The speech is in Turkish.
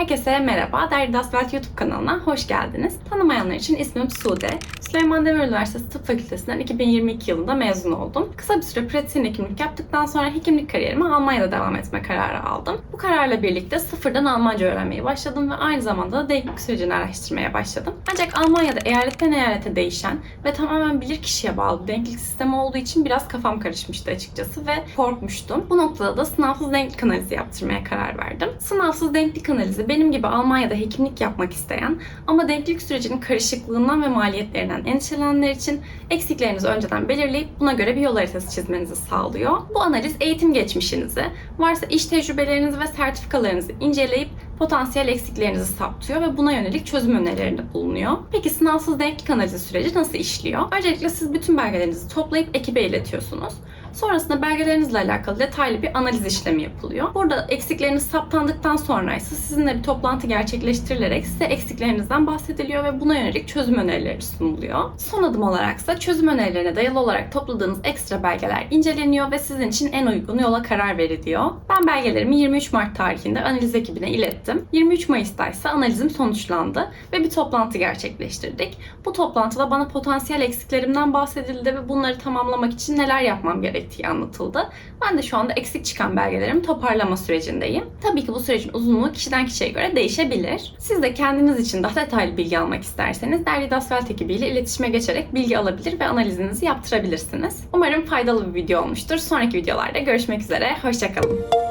Herkese merhaba. Derdi Asfalt YouTube kanalına hoş geldiniz. Tanımayanlar için ismim Sude. Süleyman Demirel Üniversitesi Tıp Fakültesinden 2022 yılında mezun oldum. Kısa bir süre pratisyen hekimlik yaptıktan sonra hekimlik kariyerime Almanya'da devam etme kararı aldım. Bu kararla birlikte sıfırdan Almanca öğrenmeye başladım ve aynı zamanda da denklik sürecini araştırmaya başladım. Ancak Almanya'da eyaletten eyalete değişen ve tamamen bilir kişiye bağlı denklik sistemi olduğu için biraz kafam karışmıştı açıkçası ve korkmuştum. Bu noktada da sınavsız denklik analizi yaptırmaya karar verdim. Sınavsız denklik analizi benim gibi Almanya'da hekimlik yapmak isteyen ama denklik sürecinin karışıklığından ve maliyetlerinden endişelenenler için eksiklerinizi önceden belirleyip buna göre bir yol haritası çizmenizi sağlıyor. Bu analiz eğitim geçmişinizi, varsa iş tecrübelerinizi ve sertifikalarınızı inceleyip potansiyel eksiklerinizi saptıyor ve buna yönelik çözüm önerilerinde bulunuyor. Peki sınavsız denklik analizi süreci nasıl işliyor? Öncelikle siz bütün belgelerinizi toplayıp ekibe iletiyorsunuz. Sonrasında belgelerinizle alakalı detaylı bir analiz işlemi yapılıyor. Burada eksikleriniz saptandıktan sonra ise sizinle bir toplantı gerçekleştirilerek size eksiklerinizden bahsediliyor ve buna yönelik çözüm önerileri sunuluyor. Son adım olaraksa çözüm önerilerine dayalı olarak topladığınız ekstra belgeler inceleniyor ve sizin için en uygun yola karar veriliyor. Ben belgelerimi 23 Mart tarihinde analiz ekibine ilettim. 23 Mayıs'ta ise analizim sonuçlandı ve bir toplantı gerçekleştirdik. Bu toplantıda bana potansiyel eksiklerimden bahsedildi ve bunları tamamlamak için neler yapmam gerektiği anlatıldı. Ben de şu anda eksik çıkan belgelerimi toparlama sürecindeyim. Tabii ki bu sürecin uzunluğu kişiden kişiye göre değişebilir. Siz de kendiniz için daha detaylı bilgi almak isterseniz Derli Asfalt ekibiyle iletişime geçerek bilgi alabilir ve analizinizi yaptırabilirsiniz. Umarım faydalı bir video olmuştur. Sonraki videolarda görüşmek üzere. Hoşçakalın.